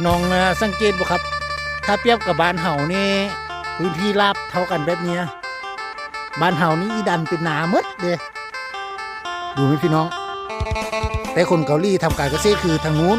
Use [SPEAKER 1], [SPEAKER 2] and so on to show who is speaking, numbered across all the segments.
[SPEAKER 1] พี่น้องนะสังเกตบ่ครับ ถ้าเปรียบกับบ้านเฮานี่พื้นที่ราบเท่ากันแบบเนี้ยบ้านเฮานี่อีดันเป็นหนาหมดเด้ดูไหมพี่น้อง แต่คนเกาหลีทำการเกษตรคือทางนู้น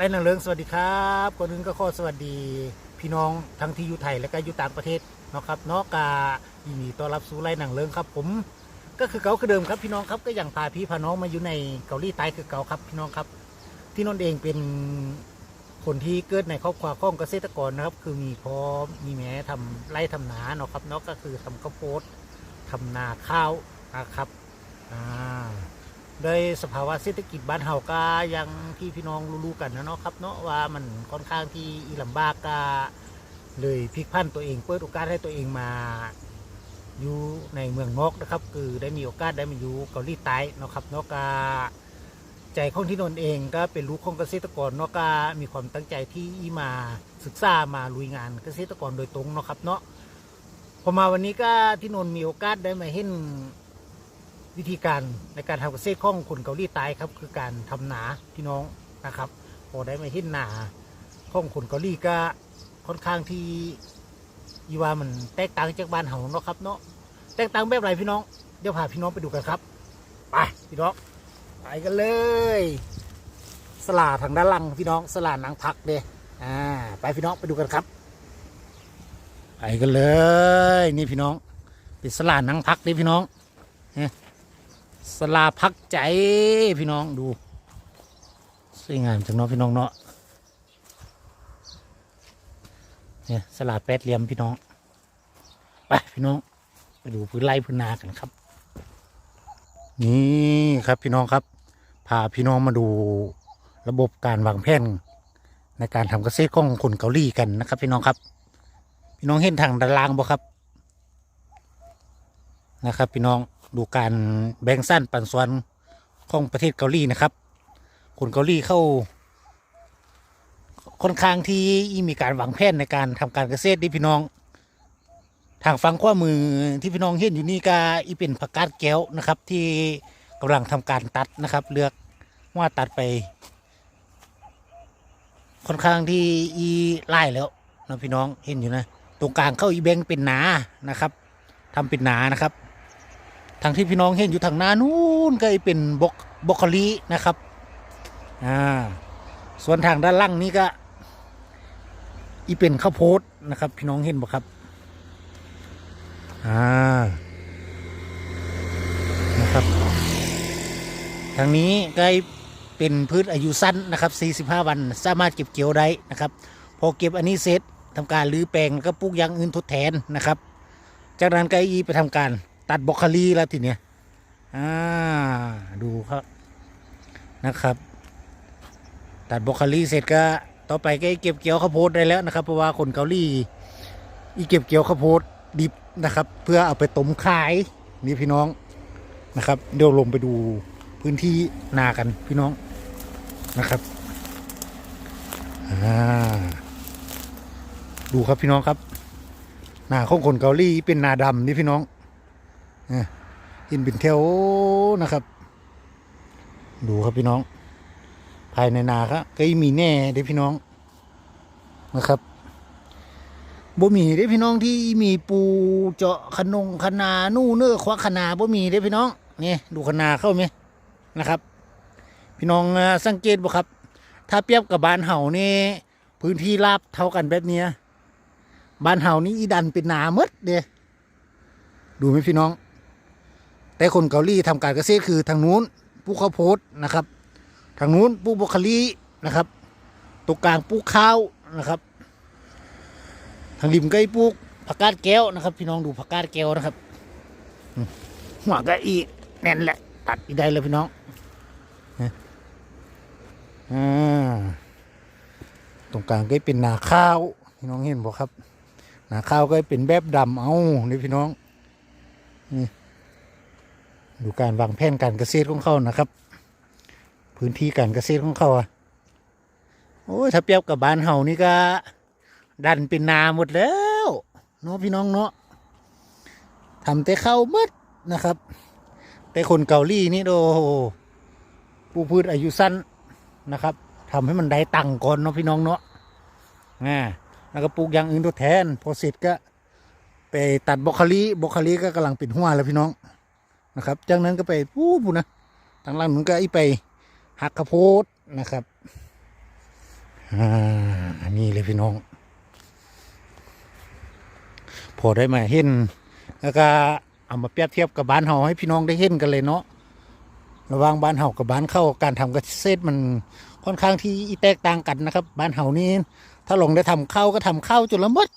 [SPEAKER 1] ไล่นางเลิงสวัสดีครับก่อนอื่นก็ขอสวัสดี พี่น้องทั้งที่อยู่ไทยและก็อยู่ต่างประเทศเนาะครับเนาะกายินดีต้อนรับสู่ไล่นางเลิงครับ ผม ก็คือเก่าคือเดิมครับพี่น้องครับก็อย่างพาพี่พาน้องมาอยู่ในเกาหลีใต้คือเก่าครับพี่น้องครับ ที่นนเองเป็นคนที่เกิดในครอบครัวของเกษตรกรนะครับ คือมีพ่อมีแม่ทำไร่ทำนาเนาะครับเนาะก็คือทำข้าวโพดทำนาข้าวนะครับอ่า โดยสภาวะเศรษฐกิจบ้านเฮาก็ยังที่พี่น้องรู้ๆกันนะเนาะครับเนาะว่ามันค่อนข้างที่อีลำบากก็เลยพลิกพันตัวเองเปิดโอกาสให้ตัวเองมาอยู่ในเมืองนอกนะครับ คือได้มีโอกาสได้มาอยู่เกาหลีใต้เนาะครับเนาะก็ใจของที่นนเองก็เป็นลูกของเกษตรกรเนาะก็มีความตั้งใจที่อีมาศึกษามาลุยงานเกษตรกรโดยตรงเนาะครับเนาะพอมาวันนี้ก็ที่นนมีโอกาสได้มาเห็น วิธีการในการทำเกษตรของคนเกาหลีใต้ครับ คือการทำนาพี่น้องนะครับพอได้มาเห็นนาของคนเกาหลีก็ค่อนข้างที่ยีว่ามันแตกต่างจากบ้านเฮาเนาะครับเนาะแตกต่างแบบไรพี่น้องเดี๋ยวพาพี่น้องไปดูกันครับไปพี่น้องไปกันเลยสลาทางด้านหลังพี่น้องสลาหนังผักเลยอ่าไปพี่น้องไปดูกันครับไปกันเลย นี่พี่น้องเป็นสลาหนังผักเลยพี่น้องเนี่ย สลาพักใจพี่น้องดูสวยงามจังเนาะพี่น้องเนาะเนี่ยสลาแปดเหลี่ยมพี่น้องไปพี่น้องไปดูพื้นไร่พื้นนากันครับ นี่ครับพี่น้องครับพาพี่น้องมาดูระบบการวางแผนในการทำเกษตรของคนเกาหลีกันนะครับ พี่น้องครับ พี่น้องเห็นทางด้านล่างบ่ครับนะครับ พี่น้อง ดูการแบ่งสั้นปันส่วนของประเทศเกาหลีนะครับ คนเกาหลีเข้า ค่อนข้างที่มีการวางแผนในการทำการเกษตรนี่พี่น้อง ทางฝั่งขวามือที่พี่น้องเห็นอยู่นี่ก็อีเป็นผักกาดแก้วนะครับ ที่กำลังทำการตัดนะครับ เลือกว่าตัดไป ค่อนข้างที่อีไล่แล้วนะพี่น้องเห็นอยู่นะตรงกลางเข้าอีแบงเป็นหนานะครับทำเป็นหนานะครับ ทางที่พี่น้องเห็นอยู่ทางหน้านู้นก็เป็นบกบกคลีนะครับอ่าส่วนทางด้านล่างนี้ก็ อีเป็นข้าวโพดนะครับ พี่น้องเห็นบ่ครับอ่านะครับ ทางนี้ก็เป็นพืชอายุสั้นนะครับ 45 วันสามารถเก็บเกี่ยวได้นะครับ พอเก็บอันนี้เสร็จทำการรื้อแปลงแล้วก็ปลูกอย่างอื่นทดแทนนะครับ จากนั้นก็อีไปทำการ ตัดบอกคลีแล้วทีเนี้ยอ่าดูครับนะครับ ตัดบอกคลีเสร็จก็ต่อไปก็เก็บเกี่ยวข้าวโพดได้แล้วนะครับ เพราะว่าคนเกาหลีอีเก็บเกี่ยวข้าวโพดดิบนะครับ เพื่อเอาไปต้มขายนี่พี่น้องนะครับ เดี๋ยวลงไปดูพื้นที่นากันพี่น้องนะครับอ่าดูครับพี่น้องครับ นาของคนเกาหลีเป็นนาดำนี่พี่น้อง เนี่ยเห็นเป็นแถวนะครับ ดูครับพี่น้อง ภายในนาครับก็มีแน่เด้พี่น้องนะครับบ่มีเด้พี่น้องที่มีปูเจาะขนงขนานู่เนื้อควักขนาบ่มีเด้พี่น้องนี่ดูขนาเข้าไหมนะครับ พี่น้องสังเกตบ่ครับ ถ้าเปรียบกับบ้านเฮานี่พื้นที่ราบเท่ากันแบบเนี้ยบ้านเฮานี่อีดันเป็นนาหมดเด้ดูไหมพี่น้อง แต่คนเกาหลีทำการเกษตรคือทางนู้นปลูกข้าวโพดนะครับ ทางนู้นปลูกบรอกโคลีนะครับตรงกลางปลูกข้าวนะครับ ทางริมใก็ปลูกผักกาดแก้วนะครับ พี่น้องดูผักกาดแก้วนะครับอืมหัวก็อีแน่นแหละ ตัดอีได้เลยพี่น้องอ่าตรงกลางก็เป็นนาข้าว พี่น้องเห็นบ่ครับ นาข้าวก็เป็นแบบดำเอานี่พี่น้องนี่ ดูการวางแผนการเกษตรของเขานะครับ พื้นที่การเกษตรของเขาอะโอ้ยถ้าเปรียบกับบ้านเฮานี่ก็ ดันเป็นนาหมดแล้วเนาะพี่น้องเนาะทำแต่ข้าวหมดนะครับ แต่คนเกาหลีนี่โดปลูกพืชอายุสั้นนะครับทำให้มันได้ตังก่อนเนาะพี่น้องเนาะอ่าแล้วก็ปลูกอย่างอื่นทดแทนพอเสร็จก็ ไปตัดบอกคลีบอกคลีก็กำลังเป็นหัวแล้วพี่น้อง นะครับ จากนั้นก็ไปปู้ปูนะทางล่างนู้นก็อีไปหักข้าวโพดนะครับอ่านี่เลยพี่น้อง พอได้มาเห็นแล้วก็เอามาเปรียบเทียบกับบ้านเฮาให้พี่น้องได้เห็นกันเลยเนาะระหว่างบ้านเฮากับบ้านเข้าการทำเกษตรมันค่อนข้างที่แตกต่างกันนะครับ บ้านเฮานี่ถ้าลงได้ทำข้าวก็ทำข้าวจนละมด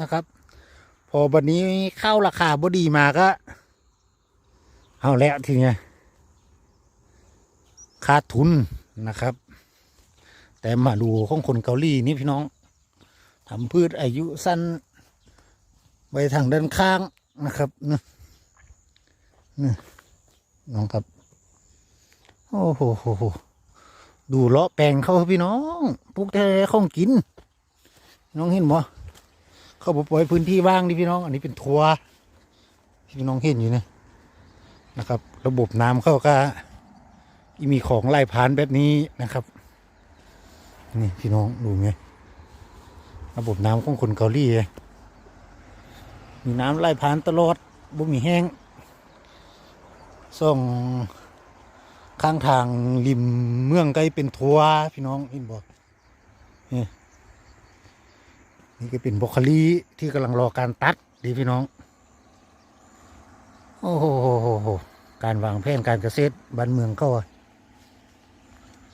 [SPEAKER 1] นะครับ พอบัดนี้ข้าวราคาบ่ดีมาก็ เอาแล้วทีเนี้ยขาดทุนนะครับ แต่มาดูของคนเกาหลีนี่พี่น้องทำพืชอายุสั้นไปทางด้านข้างนะครับนี่นี่น้องครับ โอ้โหดูเลาะแปลงเขาพี่น้องปลูกแต่ของกิน น้องเห็นบ่เขาบอกปล่อยพื้นที่ว่างนี่พี่น้อง อันนี้เป็นทัวพี่น้องเห็นอยู่เนี่ย นะครับ ระบบน้ำเข้าก็มีของไหลผ่านแบบนี้นะครับ นี่พี่น้องดูไงระบบน้ำของคนเกาหลีมีน้ำไหลผ่านตลอดบ่มีแห้งส่องข้างทางริมเมืองก็เป็นทัวพี่น้องเห็นบอกนี่นี่ก็เป็นบรอกโคลีที่กำลังรอการตัดดีพี่น้อง โอ้โหการวางแผนการเกษตรบ้านเมืองก็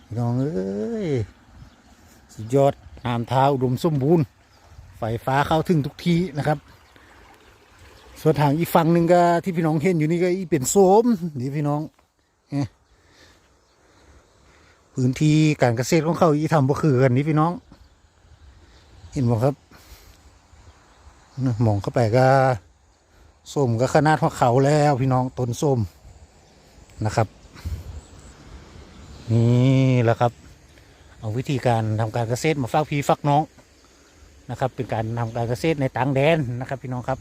[SPEAKER 1] พี่น้องเอ้ยสุดยอดน้ำท้าอุดมสมบูรณ์ไฟฟ้าเข้าถึงทุกที่นะครับ ส่วนทางอีกฝั่งหนึ่งก็ที่พี่น้องเห็นอยู่นี่ก็อีเป็นโสมนี่พี่น้องพื้นที่การเกษตรของเขาอีทำบ่คือกันนี่พี่น้อง เห็นบ่ครับมองเข้าไปก็ ส้มก็ขนาดหัวเขาแล้วพี่น้องต้นส้มนะครับ นี่แหละครับ เอาวิธีการทำการเกษตรมาฝากพี่ฝากน้องนะครับ เป็นการทำการเกษตรในต่างแดนนะครับ พี่น้องครับ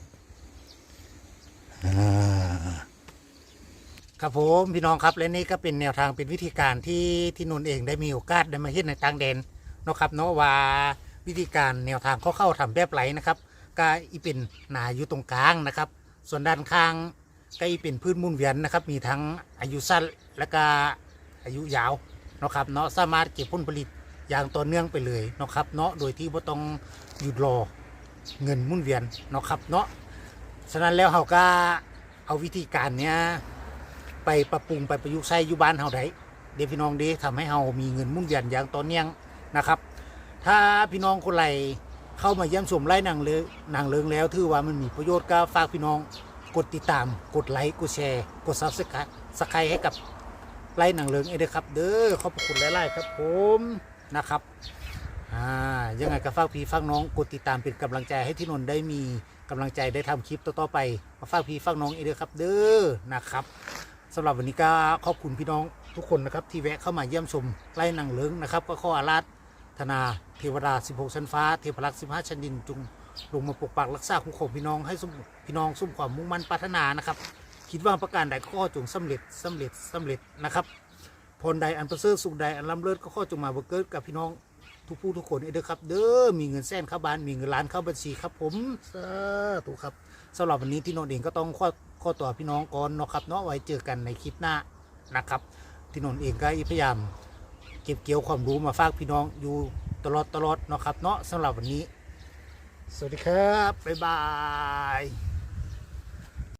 [SPEAKER 1] ครับผมพี่น้องครับและนี่ก็เป็นแนวทางเป็นวิธีการที่ที่นนเองได้มีโอกาสได้มาเฮ็ดในต่างแดนนะครับเนาะว่าวิธีการแนวทางเข้าเข้าทำแบบไหลนะครับก็อีเป็นนาอยู่ตรงกลางนะครับ ส่วนด้านข้างก็เป็นพืชมุ่นเวียนนะครับ มีทั้งอายุสั้นและก็อายุยาวนะครับเนาะสามารถเก็บผลผลิตอย่างต่อเนื่องไปเลยนะครับเนาะโดยที่ไม่ต้องหยุดรอเงินมุ่นเวียนนะครับเนาะฉะนั้นแล้วเราก็เอาวิธีการเนี้ยไปปรับปรุงไปประยุกต์ใช้อยู่บ้านเราได้เดี๋ยวพี่น้องดีทำให้เรามีเงินมุ่นเวียนอย่างต่อเนื่องนะครับ ถ้าพี่น้องคนไร เข้ามาเยี่ยมชมไร่หนังเลือหนังเลิงแล้วถือว่ามันมีประโยชน์ก็ฝากพี่น้อง กดติดตาม กดไลค์ กดแชร์ กดซับสไครต์สไครให้กับไร่หนังเลิงเองด้วยครับ เด้อ ขอบคุณหลายๆครับผมนะครับ อ่า ยังไงก็ฝากพี่ฝากน้อง กดติดตามเป็นกำลังใจให้ที่นนท์ได้มีกำลังใจได้ทำคลิปต่อๆไป มาฝากพี่ฝากน้องอีกด้วยครับ เด้อ นะครับสำหรับวันนี้ก็ขอบคุณพี่น้องทุกคนนะครับที่แวะเข้ามาเยี่ยมชมไร่หนังเหลิงนะครับ ก็ขออาราธ ธนาเทวดา 16 ชั้นฟ้า เทพรักษ์15 ชั้นดินจงลงมาปกปักรักษาคุ้มครองพี่น้องให้สมพี่น้องสมความมุ่งมั่นปรารถนานะครับ คิดว่าประการใดก็ขอจงสำเร็จสำเร็จสำเร็จนะครับพรใดอันประเสริฐสุขใดอันล้ำเลิศก็ข้อจงมาบังเกิดกับพี่น้องทุกผู้ทุกคนเด้อครับ เด้อมีเงินแสนเข้าบ้านมีเงินล้านเข้าบัญชีครับ ผมสาธุครับสำหรับวันนี้ที่นนท์เองก็ต้องข้อข้อต่อพี่น้องก่อนเนาะครับเนาะไว้เจอกันในคลิปหน้านะครับที่นนท์เองก็พยายาม เก็บเกี่ยวความรู้มาฝากพี่น้องอยู่ตลอดตลอดเนาะครับเนาะสำหรับวันนี้ สวัสดีครับ บ๊ายบาย